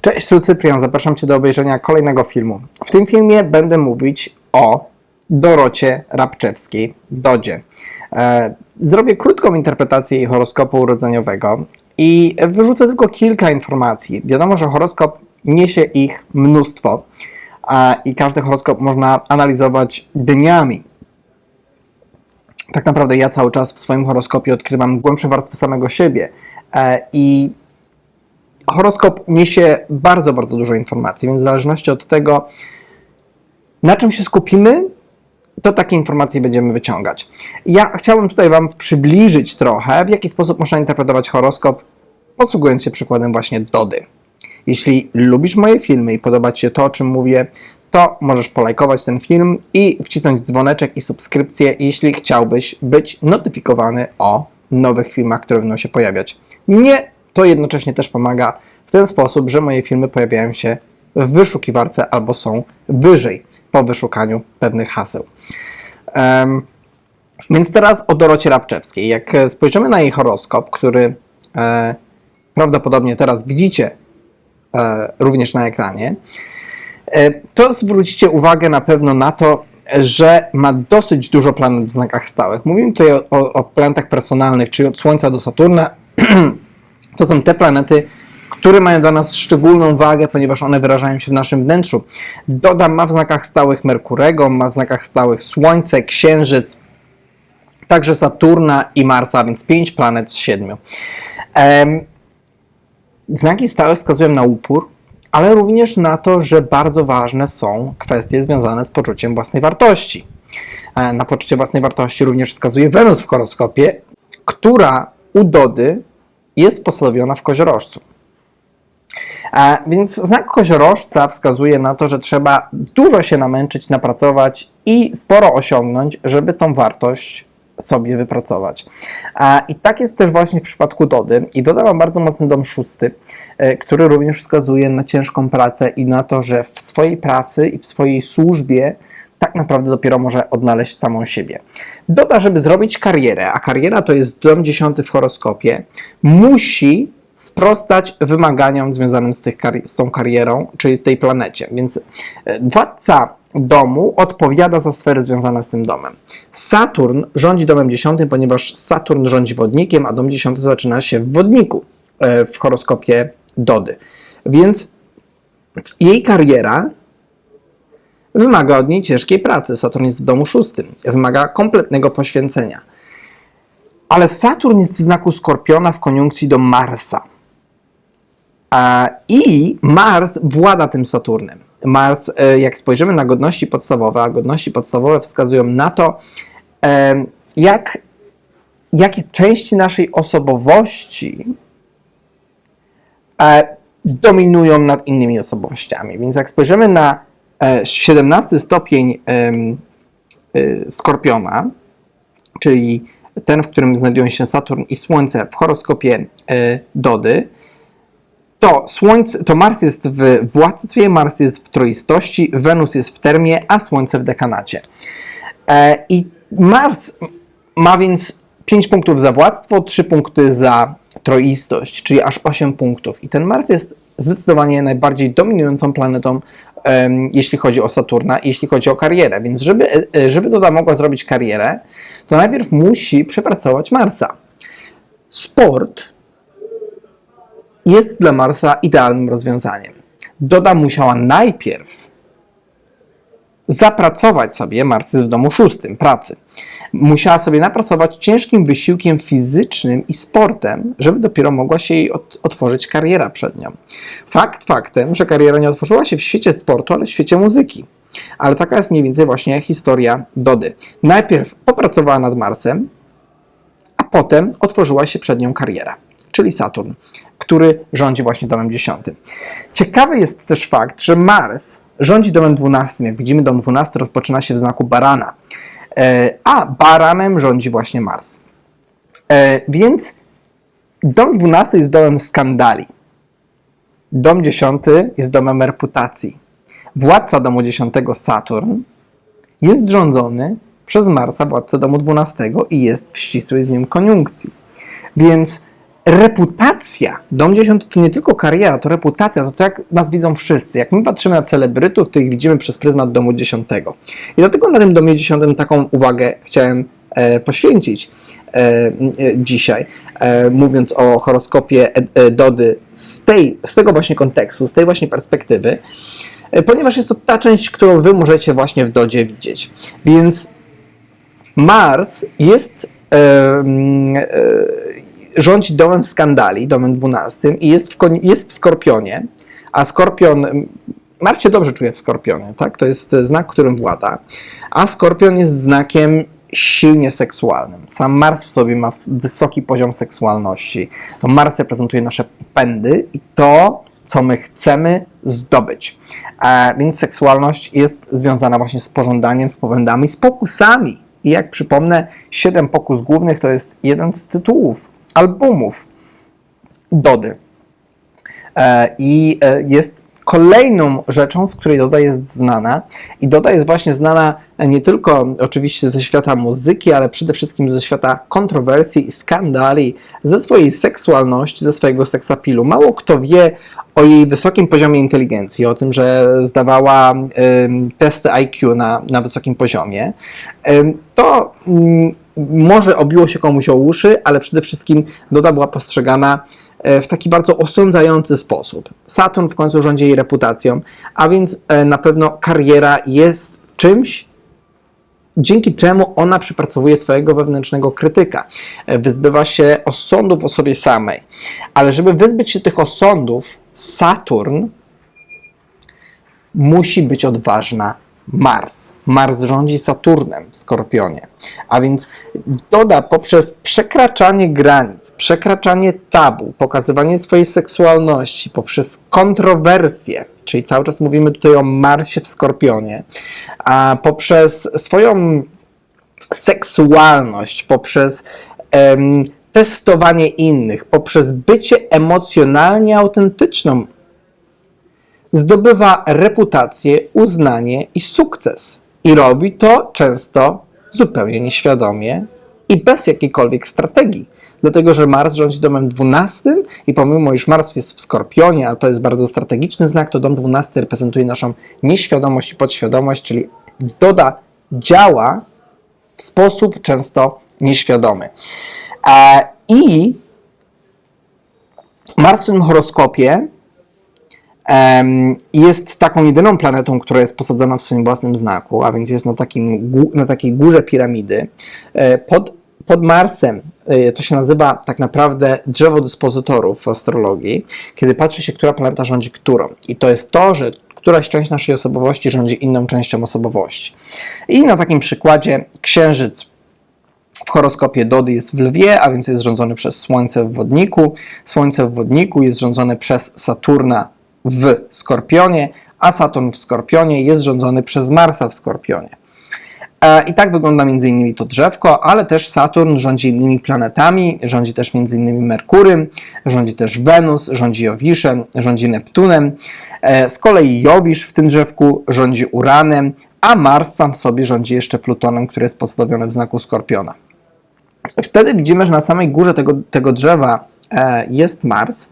Cześć, tu Cyprian, zapraszam Cię do obejrzenia kolejnego filmu. W tym filmie będę mówić o Dorocie Rabczewskiej, Dodzie. E, Zrobię krótką interpretację jej horoskopu urodzeniowego i wyrzucę tylko kilka informacji. Wiadomo, że horoskop niesie ich mnóstwo i każdy horoskop można analizować dniami. Tak naprawdę ja cały czas w swoim horoskopie odkrywam głębsze warstwy samego siebie e, i horoskop niesie bardzo, bardzo dużo informacji, więc w zależności od tego, na czym się skupimy, to takie informacje będziemy wyciągać. Ja chciałbym tutaj Wam przybliżyć trochę, w jaki sposób można interpretować horoskop, posługując się przykładem właśnie Dody. Jeśli lubisz moje filmy i podoba Ci się to, o czym mówię, to możesz polajkować ten film i wcisnąć dzwoneczek i subskrypcję, jeśli chciałbyś być notyfikowany o nowych filmach, które będą się pojawiać. Mnie to jednocześnie też pomaga w ten sposób, że moje filmy pojawiają się w wyszukiwarce albo są wyżej po wyszukaniu pewnych haseł. Em, więc teraz o Dorocie Rabczewskiej. Jak spojrzymy na jej horoskop, który e, prawdopodobnie teraz widzicie e, również na ekranie, e, to zwrócicie uwagę na pewno na to, że ma dosyć dużo planet w znakach stałych. Mówimy tutaj o, o planetach personalnych, czyli od Słońca do Saturna. to są te planety, które mają dla nas szczególną wagę, ponieważ one wyrażają się w naszym wnętrzu. Dodam, ma w znakach stałych Merkurego, ma w znakach stałych Słońce, Księżyc, także Saturna i Marsa, więc 5 planet z 7. Em, Znaki stałe wskazują na upór, ale również na to, że bardzo ważne są kwestie związane z poczuciem własnej wartości. E, Na poczucie własnej wartości również wskazuje Wenus w horoskopie, która u Dody jest postawiona w koziorożcu. E, Więc znak koziorożca wskazuje na to, że trzeba dużo się namęczyć, napracować i sporo osiągnąć, żeby tą wartość sobie wypracować. E, I tak jest też właśnie w przypadku Dody. I Doda ma bardzo mocny dom szósty, e, który również wskazuje na ciężką pracę i na to, że w swojej pracy i w swojej służbie tak naprawdę dopiero może odnaleźć samą siebie. Doda, żeby zrobić karierę, a kariera to jest dom dziesiąty w horoskopie, musi sprostać wymaganiom związanym z, tych z tą karierą, czyli z tej planecie. Więc e, władca domu odpowiada za sfery związane z tym domem. Saturn rządzi domem dziesiątym, ponieważ Saturn rządzi wodnikiem, a dom dziesiąty zaczyna się w wodniku e, w horoskopie Dody. Więc jej kariera wymaga od niej ciężkiej pracy. Saturn jest w domu szóstym, wymaga kompletnego poświęcenia. Ale Saturn jest w znaku Skorpiona w koniunkcji do Marsa. I Mars włada tym Saturnem. Mars, e, jak spojrzymy na godności podstawowe, a godności podstawowe wskazują na to, em, jak, jakie części naszej osobowości e, dominują nad innymi osobowościami. Więc jak spojrzymy na e, 17 stopień em, y, Skorpiona, czyli ten, w którym znajdują się Saturn i Słońce w horoskopie e, Dody, to Słońce, to Mars jest w władztwie, Mars jest w troistości, Wenus jest w termie, a Słońce w dekanacie. E, I Mars ma więc 5 punktów za władztwo, 3 punkty za troistość, czyli aż 8 punktów. I ten Mars jest zdecydowanie najbardziej dominującą planetą, jeśli chodzi o Saturna i jeśli chodzi o karierę. Więc żeby, e, żeby Doda mogła zrobić karierę, to najpierw musi przepracować Marsa. Sport jest dla Marsa idealnym rozwiązaniem. Doda musiała najpierw zapracować sobie, Mars jest w domu szóstym, pracy. Musiała sobie napracować ciężkim wysiłkiem fizycznym i sportem, żeby dopiero mogła się jej ot- otworzyć kariera przed nią. Fakt faktem, że kariera nie otworzyła się w świecie sportu, ale w świecie muzyki. Ale taka jest mniej więcej właśnie historia Dody. Najpierw popracowała nad Marsem, a potem otworzyła się przed nią kariera, czyli Saturn, który rządzi właśnie domem 10. Ciekawy jest też fakt, że Mars rządzi domem 12. Jak widzimy, dom 12 rozpoczyna się w znaku barana, a baranem rządzi właśnie Mars. E, Więc dom 12 jest domem skandali. Dom 10 jest domem reputacji. Władca domu 10 Saturn jest rządzony przez Marsa, władcę domu 12 i jest w ścisłej z nim koniunkcji. Więc reputacja, dom 10 to nie tylko kariera, to reputacja, to to jak nas widzą wszyscy. Jak my patrzymy na celebrytów, to ich widzimy przez pryzmat domu 10. I dlatego na tym domie 10 taką uwagę chciałem e, poświęcić e, e, dzisiaj, e, mówiąc o horoskopie e, e, Dody z, tej, z tego właśnie kontekstu, z tej właśnie perspektywy, e, ponieważ jest to ta część, którą wy możecie właśnie w Dodzie widzieć. Więc Mars jest e, e, rządzi domem skandali, domem 12 i jest w, jest w Skorpionie, a Skorpion, Mars się dobrze czuje w Skorpionie, tak? To jest e, znak, którym włada, a Skorpion jest znakiem silnie seksualnym. Sam Mars w sobie ma wysoki poziom seksualności. To Mars reprezentuje nasze pędy i to, co my chcemy zdobyć. E, więc seksualność jest związana właśnie z pożądaniem, z popędami, z pokusami. I jak przypomnę, siedem pokus głównych to jest jeden z tytułów albumów Dody. E, I e, jest kolejną rzeczą, z której Doda jest znana. I Doda jest właśnie znana nie tylko oczywiście ze świata muzyki, ale przede wszystkim ze świata kontrowersji i skandali, ze swojej seksualności, ze swojego seksapilu. Mało kto wie o jej wysokim poziomie inteligencji, o tym, że zdawała ym, testy IQ na, na wysokim poziomie. Ym, to ym, może obiło się komuś o uszy, ale przede wszystkim Doda była postrzegana e, w taki bardzo osądzający sposób. Saturn w końcu rządzi jej reputacją, a więc e, na pewno kariera jest czymś, dzięki czemu ona przypracowuje swojego wewnętrznego krytyka. E, Wyzbywa się osądów o sobie samej. Ale żeby wyzbyć się tych osądów, Saturn musi być odważna Mars. Mars rządzi Saturnem w Skorpionie. A więc doda poprzez przekraczanie granic, przekraczanie tabu, pokazywanie swojej seksualności, poprzez kontrowersje, czyli cały czas mówimy tutaj o Marsie w Skorpionie, a poprzez swoją seksualność, poprzez em, testowanie innych, poprzez bycie emocjonalnie autentyczną zdobywa reputację, uznanie i sukces. I robi to często zupełnie nieświadomie i bez jakiejkolwiek strategii. Dlatego, że Mars rządzi domem 12 i pomimo, iż Mars jest w Skorpionie, a to jest bardzo strategiczny znak, to dom 12 reprezentuje naszą nieświadomość i podświadomość, czyli doda działa w sposób często nieświadomy. E, I Mars w tym horoskopie jest taką jedyną planetą, która jest posadzona w swoim własnym znaku, a więc jest na, takim, na takiej górze piramidy. E, Pod, pod Marsem e, to się nazywa tak naprawdę drzewo dyspozytorów w astrologii, kiedy patrzy się, która planeta rządzi którą. I to jest to, że któraś część naszej osobowości rządzi inną częścią osobowości. I na takim przykładzie Księżyc w horoskopie Dody jest w Lwie, a więc jest rządzony przez Słońce w Wodniku. Słońce w Wodniku jest rządzone przez Saturna w Skorpionie, a Saturn w Skorpionie jest rządzony przez Marsa w Skorpionie. E, I tak wygląda innymi to drzewko, ale też Saturn rządzi innymi planetami, rządzi też innymi Merkurym, rządzi też Wenus, rządzi Jowiszem, rządzi Neptunem. E, Z kolei Jowisz w tym drzewku rządzi Uranem, a Mars sam w sobie rządzi jeszcze Plutonem, który jest postawiony w znaku Skorpiona. Wtedy widzimy, że na samej górze tego, tego drzewa e, jest Mars.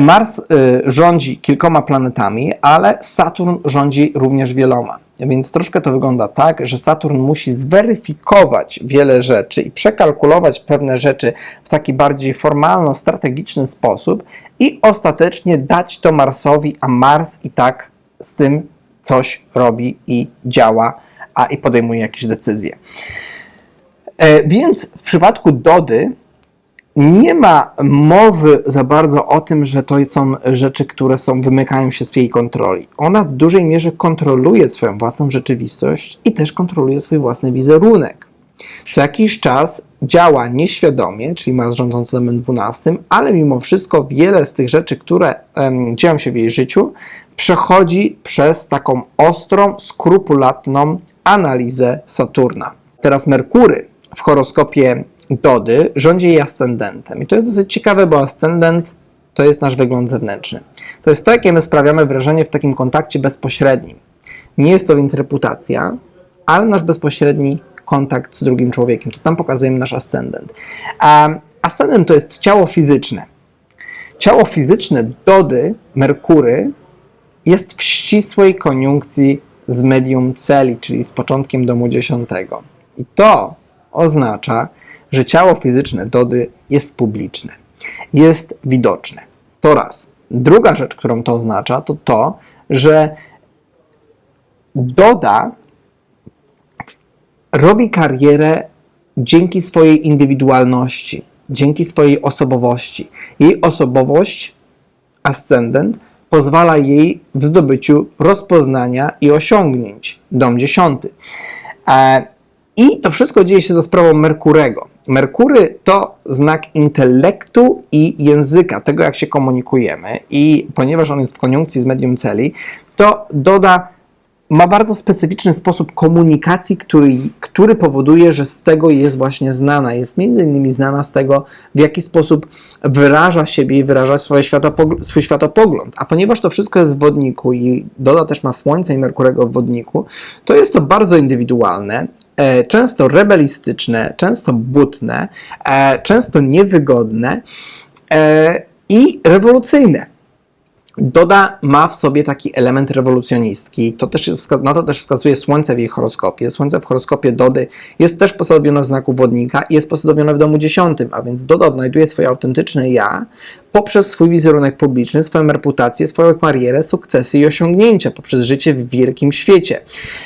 Mars y, rządzi kilkoma planetami, ale Saturn rządzi również wieloma. Więc troszkę to wygląda tak, że Saturn musi zweryfikować wiele rzeczy i przekalkulować pewne rzeczy w taki bardziej formalno-strategiczny sposób i ostatecznie dać to Marsowi, a Mars i tak z tym coś robi i działa, a i podejmuje jakieś decyzje. E, Więc w przypadku Dody nie ma mowy za bardzo o tym, że to są rzeczy, które są, wymykają się z jej kontroli. Ona w dużej mierze kontroluje swoją własną rzeczywistość i też kontroluje swój własny wizerunek. Co jakiś czas działa nieświadomie, czyli ma rządzący domem 12, ale mimo wszystko wiele z tych rzeczy, które em, dzieją się w jej życiu, przechodzi przez taką ostrą, skrupulatną analizę Saturna. Teraz Merkury w horoskopie Dody rządzi jej ascendentem. I to jest dosyć ciekawe, bo ascendent to jest nasz wygląd zewnętrzny. To jest to, jakie my sprawiamy wrażenie w takim kontakcie bezpośrednim. Nie jest to więc reputacja, ale nasz bezpośredni kontakt z drugim człowiekiem. To tam pokazujemy nasz ascendent. A ascendent to jest ciało fizyczne. Ciało fizyczne Dody, Merkury, jest w ścisłej koniunkcji z medium celi, czyli z początkiem domu dziesiątego. I to oznacza, że ciało fizyczne Dody jest publiczne, jest widoczne. To raz. Druga rzecz, którą to oznacza, to to, że Doda robi karierę dzięki swojej indywidualności, dzięki swojej osobowości. Jej osobowość, ascendent, pozwala jej w zdobyciu rozpoznania i osiągnięć. Dom dziesiąty. E, I to wszystko dzieje się za sprawą Merkurego. Merkury to znak intelektu i języka, tego jak się komunikujemy. I ponieważ on jest w koniunkcji z medium celi, to doda ma bardzo specyficzny sposób komunikacji, który, który powoduje, że z tego jest właśnie znana. Jest między innymi znana z tego, w jaki sposób wyraża siebie i wyraża swoje światopogl- swój światopogląd. A ponieważ to wszystko jest w wodniku i Doda też ma Słońce i Merkurego w wodniku, to jest to bardzo indywidualne, często rebelistyczne, często butne, e, często niewygodne e, i rewolucyjne. Doda ma w sobie taki element rewolucjonistki. To też na to też wskazuje Słońce w jej horoskopie. Słońce w horoskopie Dody jest też posadowione w znaku wodnika i jest posadowione w domu dziesiątym, a więc Doda odnajduje swoje autentyczne ja poprzez swój wizerunek publiczny, swoją reputację, swoją karierę, sukcesy i osiągnięcia, poprzez życie w wielkim świecie.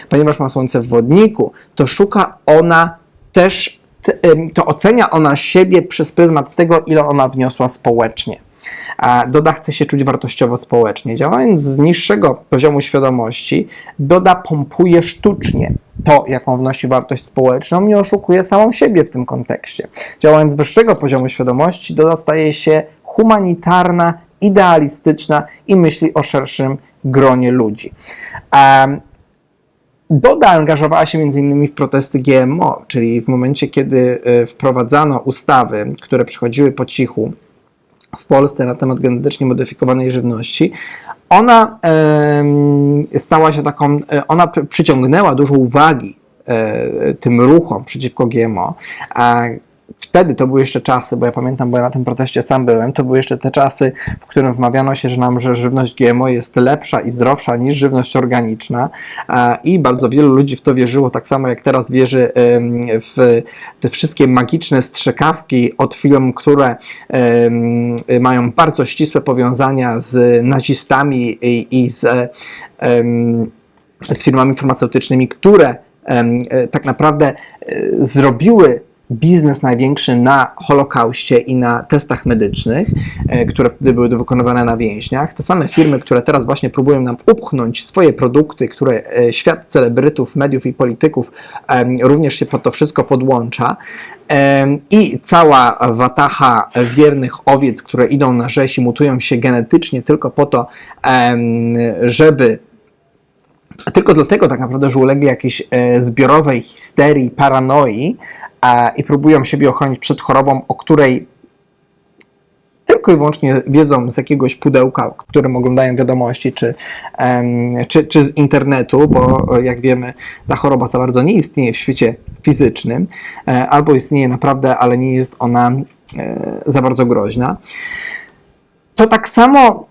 Ponieważ ma Słońce w wodniku, to szuka ona też, to ocenia ona siebie przez pryzmat tego, ile ona wniosła społecznie. Doda chce się czuć wartościowo społecznie. Działając z niższego poziomu świadomości, Doda pompuje sztucznie to, jaką wnosi wartość społeczną i oszukuje samą siebie w tym kontekście. Działając z wyższego poziomu świadomości, Doda staje się humanitarna, idealistyczna i myśli o szerszym gronie ludzi. Doda angażowała się m.in. w protesty GMO, czyli w momencie, kiedy e, wprowadzano ustawy, które przychodziły po cichu, w Polsce na temat genetycznie modyfikowanej żywności, ona stała się taką, e, ona pr- przyciągnęła dużo uwagi e, tym ruchom przeciwko GMO. Wtedy to były jeszcze czasy, bo ja pamiętam, bo ja na tym proteście sam byłem, to były jeszcze te czasy, w którym wmawiano się, że nam, że żywność GMO jest lepsza i zdrowsza niż żywność organiczna i bardzo wielu ludzi w to wierzyło, tak samo jak teraz wierzy w te wszystkie magiczne strzekawki od firm, które mają bardzo ścisłe powiązania z nazistami i, i z, z firmami farmaceutycznymi, które e, tak naprawdę e, zrobiły biznes największy na Holokauście i na testach medycznych, e, które wtedy były wykonywane na więźniach. Te same firmy, które teraz właśnie próbują nam upchnąć swoje produkty, które e, świat celebrytów, mediów i polityków również się pod to wszystko podłącza. I cała watacha wiernych owiec, które idą na rzeź i mutują się genetycznie tylko po to, żeby tylko dlatego tak naprawdę, że ulegli jakiejś e, zbiorowej histerii, paranoi i próbują siebie ochronić przed chorobą, o której tylko i wyłącznie wiedzą z jakiegoś pudełka, którym oglądają wiadomości, czy, czy, czy z internetu, bo e, jak wiemy, ta choroba za bardzo nie istnieje w świecie fizycznym, e, albo istnieje naprawdę, ale nie jest ona e, za bardzo groźna. To tak samo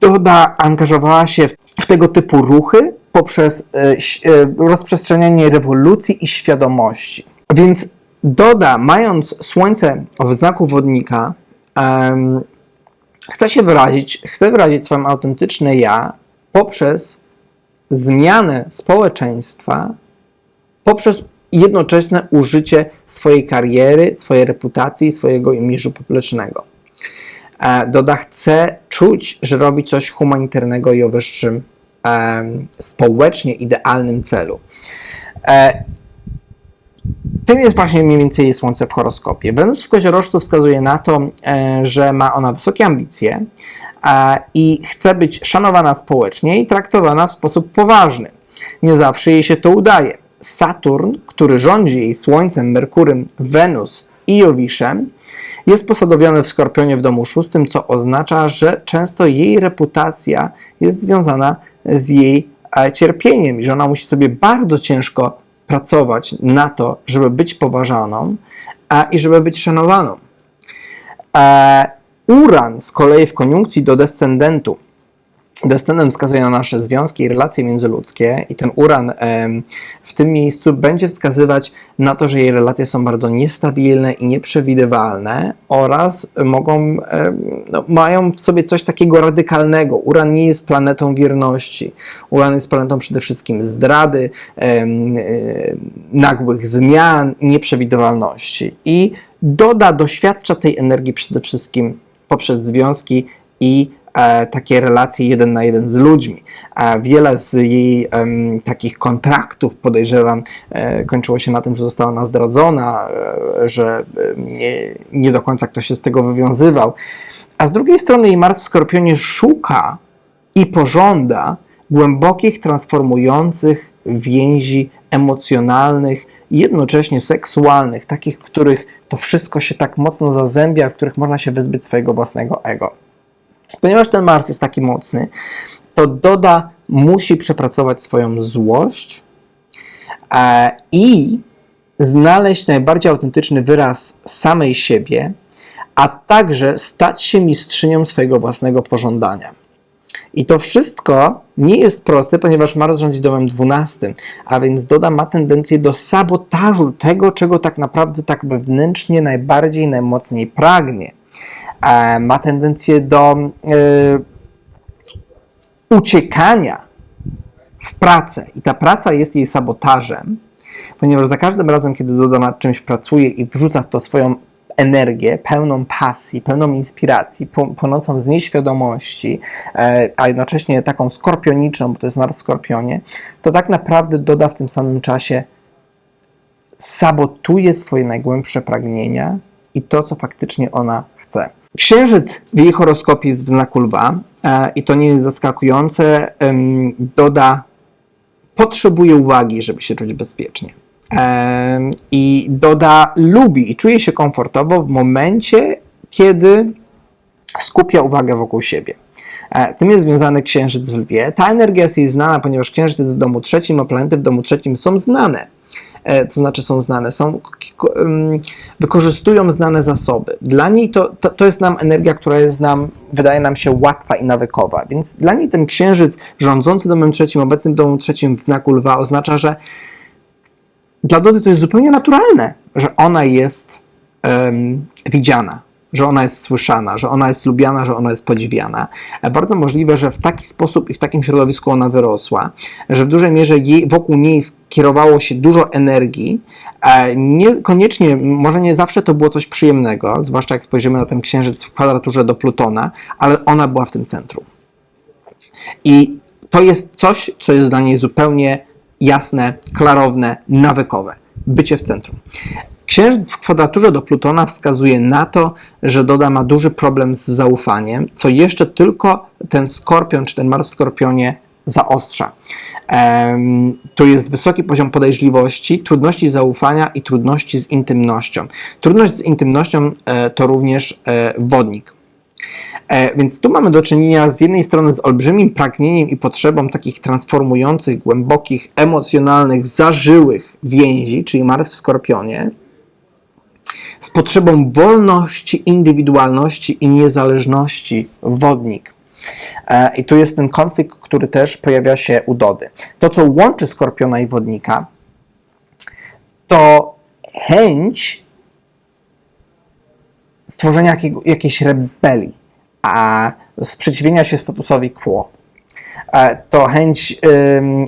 Doda angażowała się w tego typu ruchy poprzez e, e, rozprzestrzenianie rewolucji i świadomości. Więc Doda, mając Słońce w znaku wodnika, em, chce się wyrazić, chce wyrazić swoje autentyczne ja poprzez zmianę społeczeństwa, poprzez jednoczesne użycie swojej kariery, swojej reputacji, swojego imiżu publicznego. E, Doda chce czuć, że robi coś humanitarnego i o wyższym społecznie idealnym celu. E, tym jest właśnie mniej więcej Słońce w horoskopie. Wenus w koziorożcu wskazuje na to, e, że ma ona wysokie ambicje e, i chce być szanowana społecznie i traktowana w sposób poważny. Nie zawsze jej się to udaje. Saturn, który rządzi jej Słońcem, Merkurym, Wenus i Jowiszem, jest posadowiony w Skorpionie w domu szóstym, co oznacza, że często jej reputacja jest związana z jej e, cierpieniem i że ona musi sobie bardzo ciężko pracować na to, żeby być poważaną a, i żeby być szanowaną. E, Uran z kolei w koniunkcji do descendentu. Descendent wskazuje na nasze związki i relacje międzyludzkie, i ten uran w tym miejscu będzie wskazywać na to, że jej relacje są bardzo niestabilne i nieprzewidywalne oraz mogą, no, mają w sobie coś takiego radykalnego. Uran nie jest planetą wierności. Uran jest planetą przede wszystkim zdrady, nagłych zmian nieprzewidywalności. I doda doświadcza tej energii przede wszystkim poprzez związki i takie relacje jeden na jeden z ludźmi. A wiele z jej em, takich kontraktów, podejrzewam, e, kończyło się na tym, że została ona zdradzona, e, że e, nie, nie do końca ktoś się z tego wywiązywał. A z drugiej strony jej Mars w Skorpionie szuka i pożąda głębokich, transformujących więzi emocjonalnych jednocześnie seksualnych, takich, w których to wszystko się tak mocno zazębia, w których można się wyzbyć swojego własnego ego. Ponieważ ten Mars jest taki mocny, to Doda musi przepracować swoją złość e, i znaleźć najbardziej autentyczny wyraz samej siebie, a także stać się mistrzynią swojego własnego pożądania. I to wszystko nie jest proste, ponieważ Mars rządzi domem 12, a więc Doda ma tendencję do sabotażu tego, czego tak naprawdę tak wewnętrznie najbardziej, najmocniej pragnie. E, ma tendencję do e, uciekania w pracę i ta praca jest jej sabotażem, ponieważ za każdym razem, kiedy Doda nad czymś pracuje i wrzuca w to swoją energię, pełną pasji, pełną inspiracji, pł- płynącą z nieświadomości, e, a jednocześnie taką skorpioniczną, bo to jest Mars w Skorpionie, to tak naprawdę Doda w tym samym czasie sabotuje swoje najgłębsze pragnienia i to, co faktycznie ona chce. Księżyc w jej horoskopie jest w znaku lwa e, i to nie jest zaskakujące. Doda potrzebuje uwagi, żeby się czuć bezpiecznie. I Doda lubi i czuje się komfortowo w momencie, kiedy skupia uwagę wokół siebie. E, Tym jest związany księżyc w lwie. Ta energia jest jej znana, ponieważ księżyc jest w domu trzecim, a planety w domu trzecim są znane. E, To znaczy są znane, są, wykorzystują znane zasoby. Dla niej to, to, to jest nam energia, która jest nam, wydaje nam się łatwa i nawykowa. Więc dla niej ten księżyc rządzący domem trzecim, obecny w domu trzecim w znaku lwa oznacza, że dla Dody to jest zupełnie naturalne, że ona jest em, widziana, że ona jest słyszana, że ona jest lubiana, że ona jest podziwiana. Bardzo możliwe, że w taki sposób i w takim środowisku ona wyrosła, że w dużej mierze jej, wokół niej skierowało się dużo energii. e, Niekoniecznie, może nie zawsze to było coś przyjemnego, zwłaszcza jak spojrzymy na ten księżyc w kwadraturze do Plutona, ale ona była w tym centrum. I to jest coś, co jest dla niej zupełnie jasne, klarowne, nawykowe. Bycie w centrum. Księżyc w kwadraturze do Plutona wskazuje na to, że Doda ma duży problem z zaufaniem, co jeszcze tylko ten skorpion czy ten Mars w skorpionie zaostrza. Em, tu jest wysoki poziom podejrzliwości, trudności zaufania i trudności z intymnością. Trudność z intymnością e, to również e, wodnik. E, Więc tu mamy do czynienia z jednej strony z olbrzymim pragnieniem i potrzebą takich transformujących, głębokich, emocjonalnych, zażyłych więzi, czyli Mars w Skorpionie, z potrzebą wolności, indywidualności i niezależności wodnik. E, I tu jest ten konflikt, który też pojawia się u Dody. To, co łączy Skorpiona i Wodnika, to chęć stworzenia jakiejś rebelii, a sprzeciwienia się statusowi quo. E, To chęć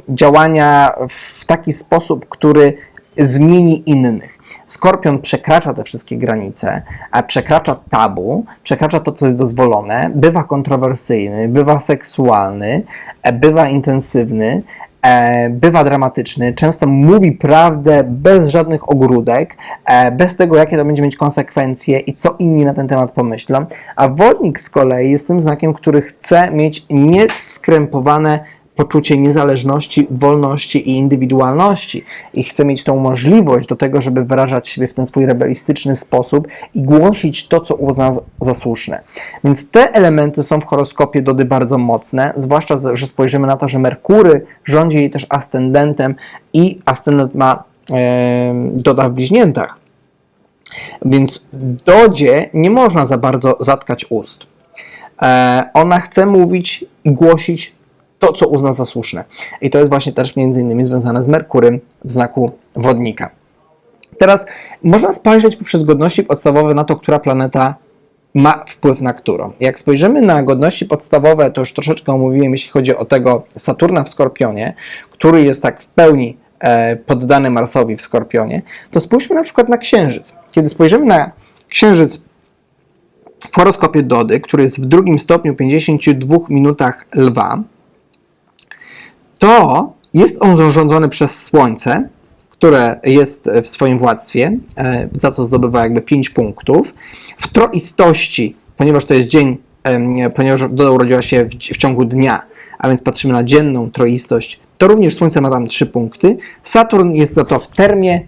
działania w taki sposób, który zmieni innych. Skorpion przekracza te wszystkie granice, a przekracza tabu, przekracza to, co jest dozwolone, bywa kontrowersyjny, bywa seksualny, e, bywa intensywny, e, bywa dramatyczny, często mówi prawdę bez żadnych ogródek, e, bez tego, jakie to będzie mieć konsekwencje i co inni na ten temat pomyślą. A wodnik z kolei jest tym znakiem, który chce mieć nieskrępowane poczucie niezależności, wolności i indywidualności i chce mieć tą możliwość do tego, żeby wyrażać siebie w ten swój rebelistyczny sposób i głosić to, co uzna za słuszne. Więc te elementy są w horoskopie Dody bardzo mocne, zwłaszcza, że spojrzymy na to, że Merkury rządzi jej też ascendentem i ascendent ma e, Doda w bliźniętach. Więc Dodzie nie można za bardzo zatkać ust. E, ona chce mówić i głosić to, co uzna za słuszne. I to jest właśnie też między innymi związane z Merkurym w znaku wodnika. Teraz można spojrzeć poprzez godności podstawowe na to, która planeta ma wpływ na którą. Jak spojrzymy na godności podstawowe, to już troszeczkę omówiłem, jeśli chodzi o tego Saturna w Skorpionie, który jest tak w pełni e, poddany Marsowi w Skorpionie, to spójrzmy na przykład na Księżyc. Kiedy spojrzymy na Księżyc w horoskopie Dody, który jest w drugim stopniu 52 minutach lwa, to jest on zarządzony przez Słońce, które jest w swoim władztwie, e, za co zdobywa jakby 5 punktów. W troistości, ponieważ to jest dzień, ponieważ Doda urodziła się w, w ciągu dnia, a więc patrzymy na dzienną troistość, to również Słońce ma tam 3 punkty. Saturn jest za to w termie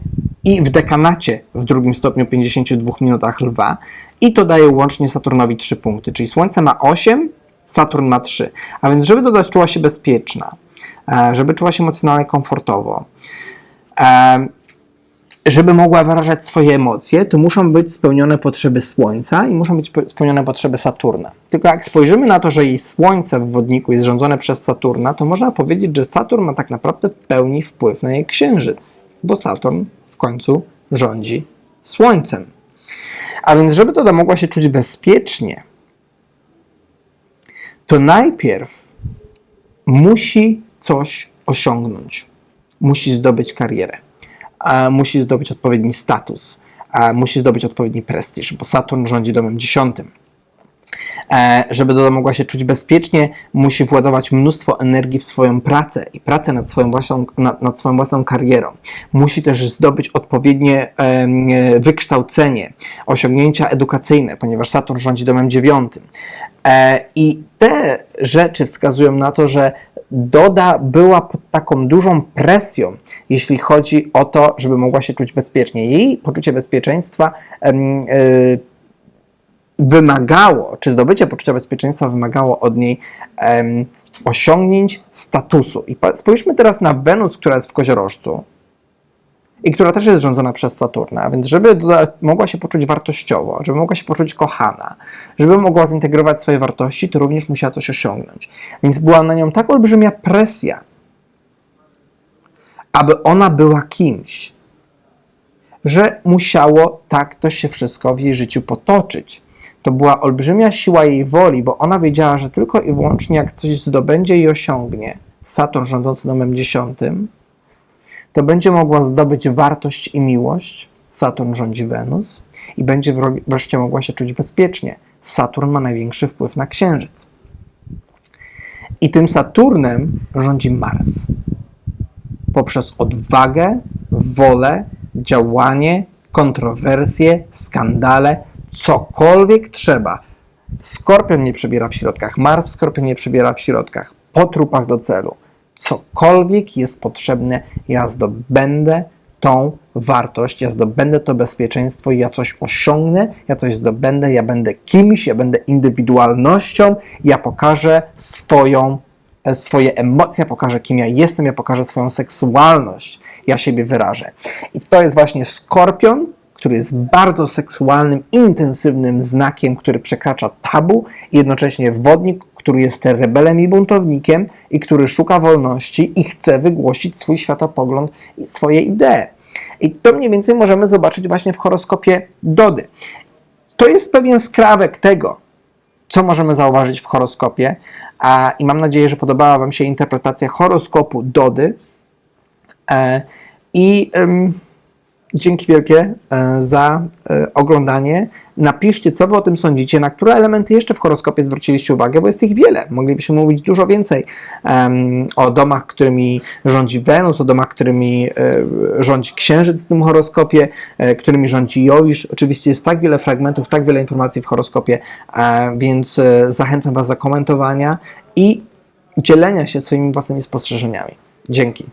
i w dekanacie w drugim stopniu 52 minutach lwa i to daje łącznie Saturnowi 3 punkty, czyli Słońce ma 8, Saturn ma 3. A więc żeby Doda czuła się bezpieczna, żeby czuła się emocjonalnie komfortowo, e, żeby mogła wyrażać swoje emocje, to muszą być spełnione potrzeby Słońca i muszą być pe- spełnione potrzeby Saturna. Tylko jak spojrzymy na to, że jej Słońce w wodniku jest rządzone przez Saturna, to można powiedzieć, że Saturn ma tak naprawdę w pełni wpływ na jej księżyc, bo Saturn w końcu rządzi Słońcem. A więc, żeby Doda mogła się czuć bezpiecznie, to najpierw musi coś osiągnąć. Musi zdobyć karierę musi zdobyć odpowiedni status, musi zdobyć odpowiedni prestiż, bo Saturn rządzi domem dziesiątym. E, żeby Doda mogła się czuć bezpiecznie, musi władować mnóstwo energii w swoją pracę i pracę nad swoją własną, nad, nad swoją własną karierą. Musi też zdobyć odpowiednie e, wykształcenie, osiągnięcia edukacyjne, ponieważ Saturn rządzi domem dziewiątym. E, I te rzeczy wskazują na to, że Doda była pod taką dużą presją, jeśli chodzi o to, żeby mogła się czuć bezpiecznie. Jej poczucie bezpieczeństwa y, wymagało, czy zdobycie poczucia bezpieczeństwa wymagało od niej osiągnięć statusu. I spójrzmy teraz na Wenus, która jest w koziorożcu i która też jest rządzona przez Saturna, więc żeby mogła się poczuć wartościowo, żeby mogła się poczuć kochana, żeby mogła zintegrować swoje wartości, to również musiała coś osiągnąć. Więc była na nią tak olbrzymia presja, aby ona była kimś, że musiało tak to się wszystko w jej życiu potoczyć. To była olbrzymia siła jej woli, bo ona wiedziała, że tylko i wyłącznie jak coś zdobędzie i osiągnie, Saturn rządzący domem dziesiątym, to będzie mogła zdobyć wartość i miłość. Saturn rządzi Wenus i będzie wreszcie mogła się czuć bezpiecznie. Saturn ma największy wpływ na Księżyc. I tym Saturnem rządzi Mars. Poprzez odwagę, wolę, działanie, kontrowersje, skandale, cokolwiek trzeba. Skorpion nie przebiera w środkach, Mars w Skorpionie nie przebiera w środkach, po trupach do celu. Cokolwiek jest potrzebne, ja zdobędę tą wartość, ja zdobędę to bezpieczeństwo, ja coś osiągnę, ja coś zdobędę, ja będę kimś, ja będę indywidualnością, ja pokażę swoją, e, swoje emocje, ja pokażę kim ja jestem, ja pokażę swoją seksualność, ja siebie wyrażę. I to jest właśnie skorpion, który jest bardzo seksualnym, intensywnym znakiem, który przekracza tabu, i jednocześnie wodnik, który jest rebelem i buntownikiem i który szuka wolności i chce wygłosić swój światopogląd i swoje idee. I to mniej więcej możemy zobaczyć właśnie w horoskopie Dody. To jest pewien skrawek tego, co możemy zauważyć w horoskopie, a, i mam nadzieję, że podobała Wam się interpretacja horoskopu Dody. E, I dzięki wielkie e, za e, oglądanie. Napiszcie, co Wy o tym sądzicie, na które elementy jeszcze w horoskopie zwróciliście uwagę, bo jest ich wiele. Moglibyśmy mówić dużo więcej em, o domach, którymi rządzi Wenus, o domach, którymi e, rządzi Księżyc w tym horoskopie, e, którymi rządzi Jowisz. Oczywiście jest tak wiele fragmentów, tak wiele informacji w horoskopie, e, więc e, zachęcam Was do komentowania i dzielenia się swoimi własnymi spostrzeżeniami. Dzięki.